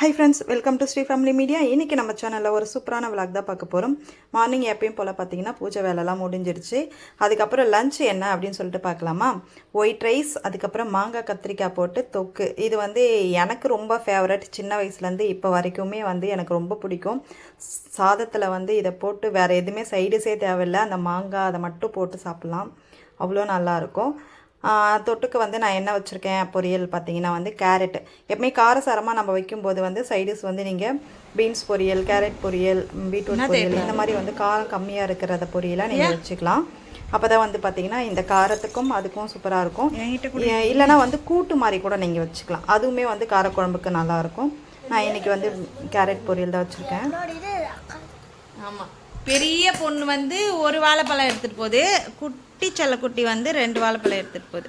Hi friends welcome to Sri family media இன்றைக்கி நம்ம சேனலில் ஒரு சூப்பரான விளாக் தான் பார்க்க போகிறோம் மார்னிங் எப்பயும் போல் பார்த்தீங்கன்னா பூஜை வேலைலாம் முடிஞ்சிருச்சு. அதுக்கப்புறம் லஞ்ச் என்ன அப்படின்னு சொல்லிட்டு பார்க்கலாமா? ஒயிட் ரைஸ் அதுக்கப்புறம் மாங்காய் கத்திரிக்காய் போட்டு தொக்கு. இது வந்து எனக்கு ரொம்ப ஃபேவரட் சின்ன வயசுலேருந்து இப்போ வரைக்குமே வந்து எனக்கு ரொம்ப பிடிக்கும். சாதத்தில் வந்து இதை போட்டு வேறு எதுவுமே சைடுஸே தேவையில்லை. அந்த மாங்காய் அதை மட்டும் போட்டு சாப்பிட்லாம். அவ்வளோ நல்லாயிருக்கும் தொட்டுக்கு வந்து நான் என்ன வச்சுருக்கேன்? பொரியல் பார்த்தீங்கன்னா வந்து கேரட். எப்பவுமே காரசாரமாக நம்ம வைக்கும்போது வந்து சைடிஸ் வந்து நீங்கள் பீன்ஸ் பொரியல் கேரட் பொரியல் பீட்ரூட் பொரியல் இந்த மாதிரி வந்து காரம் கம்மியாக இருக்கிறத பொரியலாக நீங்கள் வச்சுக்கலாம். அப்போ தான் வந்து பார்த்தீங்கன்னா இந்த காரத்துக்கும் அதுக்கும் சூப்பராக இருக்கும். இல்லைன்னா வந்து கூட்டு மாதிரி கூட நீங்கள் வச்சுக்கலாம். அதுவுமே வந்து காரக்குழம்புக்கு நல்லாயிருக்கும் நான் இன்றைக்கி வந்து கேரட் பொரியல் தான் வச்சுருக்கேன். ஆமாம் பெரிய பொண்ணு வந்து ஒரு வாழைப்பழம் எடுத்துகிட்டு போகுது. குட்டி செல்லக்குட்டி வந்து ரெண்டு வாழைப்பழம் எடுத்துகிட்டு போகுது.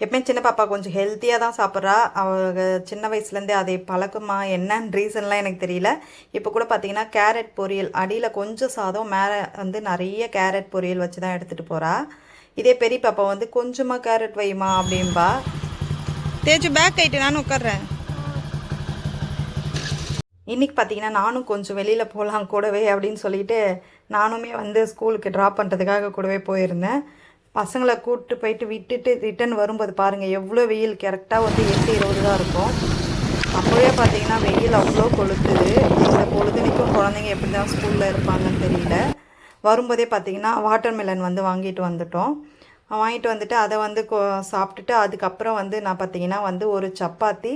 எப்பவுமே சின்ன பாப்பா கொஞ்சம் ஹெல்த்தியாக தான் சாப்பிட்றா. அவங்க சின்ன வயசுலேருந்தே அதை பழக்கமா என்னன்னு ரீசன்லாம் எனக்கு தெரியல. இப்போ கூட பார்த்தீங்கன்னா கேரட் பொரியல் அடியில் கொஞ்சம் சாதம் மேலே வந்து நிறைய கேரட் பொரியல் வச்சு தான் எடுத்துகிட்டு போகிறா இதே பெரிய பாப்பா வந்து கொஞ்சமாக கேரட் வைமா அப்படின்பா தேஜு பேக் ஆயிட்டு நானும் உட்காடுறேன் இன்றைக்கி பார்த்தீங்கன்னா நானும் கொஞ்சம் வெளியில் போகலாம் கூடவே அப்படின்னு சொல்லிட்டு நானுமே வந்து ஸ்கூலுக்கு ட்ராப் பண்ணுறதுக்காக கூடவே போயிருந்தேன். பசங்களை கூப்பிட்டு போயிட்டு விட்டுட்டு ரிட்டன் வரும்போது பாருங்கள் எவ்வளோ வெயில். கரெக்டாக வந்து எட்டு இருபது தான் இருக்கும். அப்போவே பார்த்தீங்கன்னா வெயில் அவ்வளோ கொளுத்துது. இந்த பொழுதுனிக்கும் குழந்தைங்க எப்படி தான் ஸ்கூலில் இருப்பாங்கன்னு தெரியல. வரும்போதே பார்த்தீங்கன்னா வாட்டர் மெலன் வந்து வாங்கிட்டு வந்துட்டோம். வாங்கிட்டு வந்துட்டு அதை வந்து கொ- சாப்பிட்டுட்டு அதுக்கப்புறம் வந்து நான் பார்த்தீங்கன்னா வந்து ஒரு சப்பாத்தி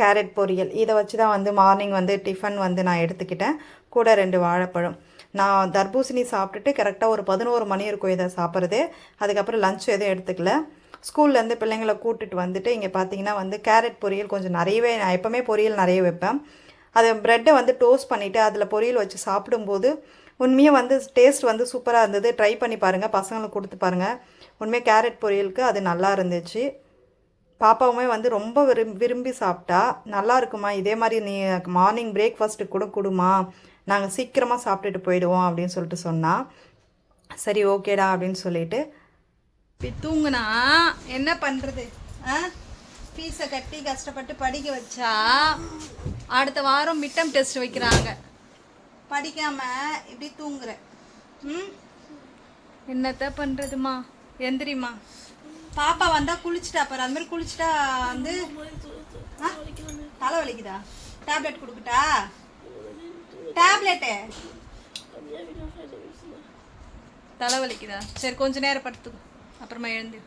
கேரட் பொரியல். இதை வச்சு தான் வந்து மார்னிங் வந்து டிஃபன் வந்து நான் எடுத்துக்கிட்டேன். கூட ரெண்டு வாழைப்பழம். நான் தர்பூசணி சாப்பிட்டுட்டு கரெக்டாக ஒரு பதினோரு மணி இருக்கும் இதை சாப்பிட்றது. அதுக்கப்புறம் லஞ்ச் எதுவும் எடுத்துக்கல. ஸ்கூல்லேருந்து பிள்ளைங்களை கூட்டிட்டு வந்துட்டு இங்கே பார்த்தீங்கன்னா வந்து கேரட் பொரியல் கொஞ்சம் நிறையவே நான் எப்போவுமே பொரியல் நிறைய வைப்பேன். அதை ப்ரெட்டை வந்து டோஸ்ட் பண்ணிவிட்டு அதில் பொரியல் வச்சு சாப்பிடும்போது உண்மையாக வந்து டேஸ்ட் வந்து சூப்பராக இருந்தது. ட்ரை பண்ணி பாருங்கள் பசங்களுக்கு கொடுத்து பாருங்கள் உண்மையாக கேரட் பொரியலுக்கு அது நல்லா இருந்துச்சு. பாப்பாவுமே வந்து ரொம்ப விரும்பி விரும்பி சாப்பிட்டா நல்லா இருக்குமா? இதே மாதிரி நீ மார்னிங் பிரேக்ஃபாஸ்ட்டு கூட கொடுமா. நாங்கள் சீக்கிரமாக சாப்பிட்டுட்டு போயிடுவோம் அப்படின்னு சொல்லிட்டு சொன்னால் சரி ஓகேடா அப்படின்னு சொல்லிட்டு இப்படி தூங்குனா என்ன பண்ணுறது ஆ? ஃபீஸை கட்டி கஷ்டப்பட்டு படிக்க வச்சா அடுத்த வாரம் மிட்டம் டெஸ்ட் வைக்கிறாங்க. படிக்காம இப்படி தூங்குறேன் ம்? என்னத்த பண்ணுறதுமா எந்திரிம்மா. பாப்பா வந்தா குளிச்சுட்டா பாரு அது மாதிரி குளிச்சுட்டா வந்து தலை வலிக்குதா டேப்லெட் கொடுக்கட்டா? டேப்லெட்டு தலை வலிக்குதா சரி கொஞ்ச நேரம் படுத்துக்கோ. அப்புறமா எழுந்து.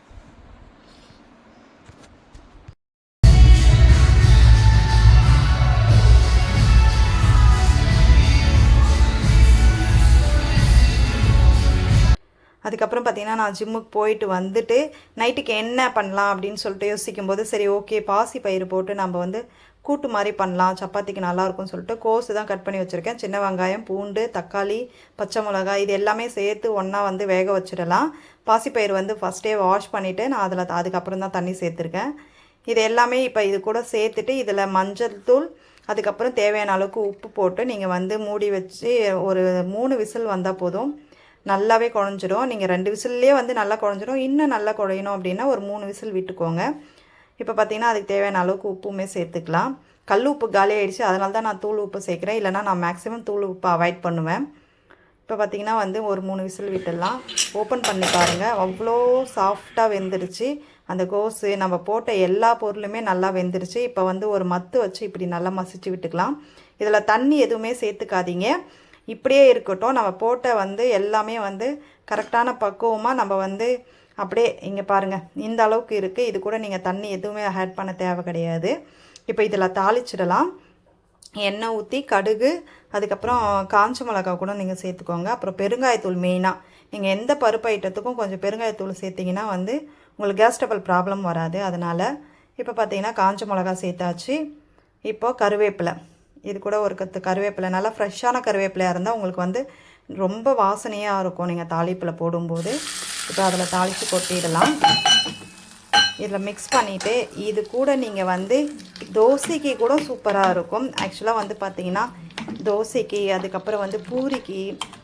அதுக்கப்புறம் பார்த்தீங்கன்னா நான் ஜிம்முக்கு போயிட்டு வந்துட்டு நைட்டுக்கு என்ன பண்ணலாம்? அப்படின்னு சொல்லிட்டு யோசிக்கும்போது சரி ஓகே பாசி பயிறு போட்டு நம்ம வந்து கூட்டு மாதிரி பண்ணலாம். சப்பாத்திக்கு நல்லாயிருக்கும்னு சொல்லிட்டு கோஸு தான் கட் பண்ணி வச்சுருக்கேன். சின்ன வெங்காயம் பூண்டு தக்காளி பச்சை மிளகாய் இது எல்லாமே சேர்த்து ஒன்றா வந்து வேக வச்சிடலாம். பாசிப்பயிறு வந்து ஃபஸ்ட்டே வாஷ் பண்ணிவிட்டு நான் அதில் அதுக்கப்புறம் தான் தண்ணி சேர்த்துருக்கேன். இது எல்லாமே இப்போ இது கூட சேர்த்துட்டு இதில் மஞ்சள் தூள் அதுக்கப்புறம் தேவையான அளவுக்கு உப்பு போட்டு நீங்கள் வந்து மூடி வச்சு ஒரு மூணு விசில் வந்தால் போதும். நல்லாவே குழஞ்சிரும். நீங்கள் ரெண்டு விசில்லையே வந்து நல்லா குழஞ்சிரும். இன்னும் நல்லா குழையணும் அப்படின்னா ஒரு மூணு விசில் விட்டுக்கோங்க. இப்போ பார்த்தீங்கன்னா அதுக்கு தேவையான அளவுக்கு உப்புமே சேர்த்துக்கலாம். கல் உப்பு காலி ஆயிடுச்சு. அதனால தான் நான் தூள் உப்பு சேர்க்குறேன். இல்லைனா நான் மேக்ஸிமம் தூள் உப்பு அவாய்ட் பண்ணுவேன். இப்போ பார்த்தீங்கன்னா வந்து ஒரு மூணு விசில் விட்டுடலாம். ஓப்பன் பண்ணி பாருங்கள் அவ்வளோ சாஃப்டாக வெந்துருச்சு. அந்த கோஸு நம்ம போட்ட எல்லா பொருளுமே நல்லா வெந்துருச்சு. இப்போ வந்து ஒரு மத்து வச்சு இப்படி நல்லா மசிச்சு விட்டுக்கலாம். இதில் தண்ணி எதுவுமே சேர்த்துக்காதீங்க. இப்படியே இருக்கட்டும். நம்ம போட்ட வந்து எல்லாமே வந்து கரெக்டான பக்குவமாக நம்ம வந்து அப்படியே இங்கே பாருங்கள் இந்த அளவுக்கு இருக்குது இது கூட நீங்கள் தண்ணி எதுவுமே ஆட் பண்ண தேவை கிடையாது. இப்போ இதில் தாளிச்சிடலாம். எண்ணெய் ஊற்றி கடுகு அதுக்கப்புறம் காஞ்ச மிளகா கூட நீங்கள் சேர்த்துக்கோங்க. அப்புறம் பெருங்காயத்தூள் மெயினாக நீங்கள் எந்த பருப்பு ஐட்டத்துக்கும் கொஞ்சம் பெருங்காயத்தூள் சேர்த்திங்கன்னா வந்து உங்களுக்கு கேஸ் டபுள் ப்ராப்ளம் வராது. அதனால் இப்போ பார்த்தீங்கன்னா காஞ்ச மிளகா சேர்த்தாச்சு. இப்போது கருவேப்பிலை. இது கூட ஒரு கத்து கருவேப்பிலை. நல்லா ஃப்ரெஷ்ஷான கருவேப்பிலையாக இருந்தால் உங்களுக்கு வந்து ரொம்ப வாசனையாக இருக்கும். நீங்கள் தாளிப்பில் போடும்போது. இப்போ அதில் தாளித்து கொட்டிடலாம். இதில் மிக்ஸ் பண்ணிவிட்டு இது கூட நீங்கள் வந்து தோசைக்கு கூட சூப்பராக இருக்கும். ஆக்சுவலாக வந்து பார்த்தீங்கன்னா தோசைக்கு அதுக்கப்புறம் வந்து பூரிக்கு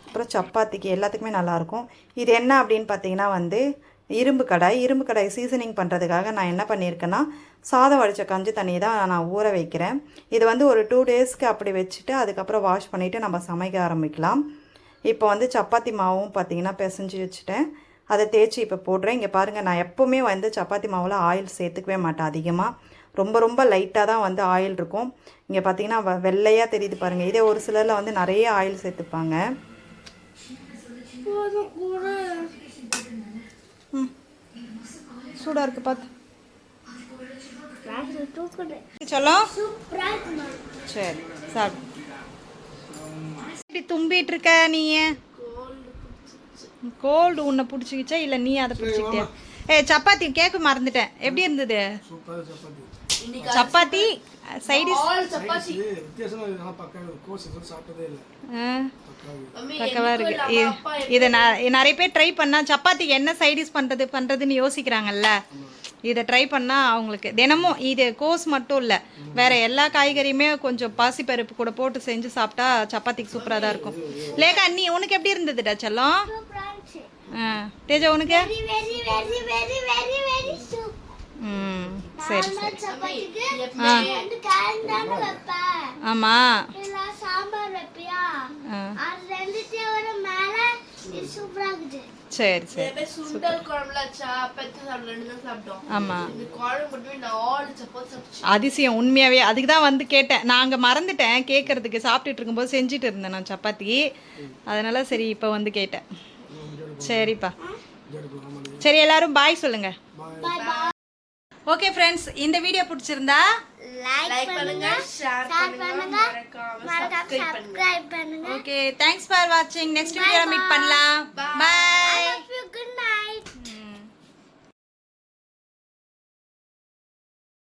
அப்புறம் சப்பாத்திக்கு எல்லாத்துக்குமே நல்லாயிருக்கும் இது என்ன அப்படின்னு பார்த்தீங்கன்னா வந்து இரும்பு கடாய் இரும்பு கடாய் சீசனிங் பண்ணுறதுக்காக நான் என்ன பண்ணியிருக்கேன்னா சாதம் வடித்த கஞ்சி தண்ணி தான் நான் ஊற வைக்கிறேன். இது வந்து ஒரு டூ டேஸ்க்கு அப்படி வச்சுட்டு அதுக்கப்புறம் வாஷ் பண்ணிவிட்டு நம்ம சமைக்க ஆரம்பிக்கலாம். இப்போ வந்து சப்பாத்தி மாவும் பார்த்தீங்கன்னா பிசைஞ்சு வச்சுட்டேன். அதை தேய்ச்சி இப்போ போடுறேன். இங்கே பாருங்கள் நான் எப்போவுமே வந்து சப்பாத்தி மாவில் ஆயில் சேர்த்துக்கவே மாட்டேன் அதிகமாக ரொம்ப ரொம்ப லைட்டாக தான் வந்து ஆயில் இருக்கும். இங்கே பார்த்தீங்கன்னா வெ- வெள்ளையாக தெரியுது பாருங்கள் இதே ஒரு சிலரில் வந்து நிறைய ஆயில் சேர்த்துப்பாங்க ம் சூடாக இருக்குது பார்த்து சொல்லும் சரி சாப்பிடு இப்படி தும்பிட்டு இருக்க நீ கோல்டு உன்னை பிடிச்சிக்கிச்சா இல்லை நீ அதை பிடிச்சிக்கிட்டியா? ஏ சப்பாத்தி கேட்க மறந்துட்டேன். எப்படி இருந்தது? சப்பாத்தி சைடிஸ் இது வித்தியாசமா இருக்கு. ஆனா பக்காவா இருக்கு கோர்ஸ் எதுவும் சாப்பிட்டதே இல்ல பக்காவா பக்கவா இருக்கு? இ- இதை நான் நிறைய பேர் ட்ரை பண்ணா சப்பாத்திக்கு என்ன சைடிஸ் பண்றது பண்றதுன்னு யோசிக்கிறாங்கல்ல? இதை ட்ரை பண்ணா அவங்களுக்கு தினமும் இது கோஸ் மட்டும் இல்ல வேற எல்லா காய்கறியுமே கொஞ்சம் பாசிப்பருப்பு கூட போட்டு செஞ்சு சாப்பிட்டா சப்பாத்திக்கு சூப்பரா தான் இருக்கும். லேக்கா நீ உனக்கு எப்படி இருந்ததுடா செல்லம்? ஆ, தேஜா உனக்கு. ம் சரி சரி. சப்பாத்திக்கு ரெண்டு காரம் தானே வைப்பேன் ஆமா இல்ல சாம்பார் வைப்பியா ஆ, அது ரெண்டுத்தையும் விட மேல இது சூப்பரா இருக்குது சரி சரி. சுண்டல் குழம்புல சாப்பாத்தி சாப்பிட ரெண்டு தான் சாப்பிட்டோம். ஆமா. இந்த குழம்பு மட்டுமே நாலு சப்பாத்தி சாப்பிட்டு அதிசயம் உண்மையாவே. அதுக்கு தான் வந்து கேட்டேன். நான் அங்கே மறந்துட்டேன் கேட்கறதுக்கு சாப்பிட்டுட்டு இருக்கும்போது செஞ்சுட்டு இருந்தேன் நான் சப்பாத்தி. அதனால சரி இப்போ வந்து கேட்டேன். சரிப்பா. சரி எல்லாரும் பாய் சொல்லுங்க. ஓகே ஃப்ரெண்ட்ஸ் இந்த வீடியோ பிடிச்சிருந்தா லைக் பண்ணுங்க ஷேர் பண்ணுங்க மறக்காம சப்ஸ்கிரைப் பண்ணுங்க. ஓகே தேங்க்ஸ் ஃபார் வாட்சிங் நெக்ஸ்ட் வீடியோ மீட் பண்ணலாம். குட்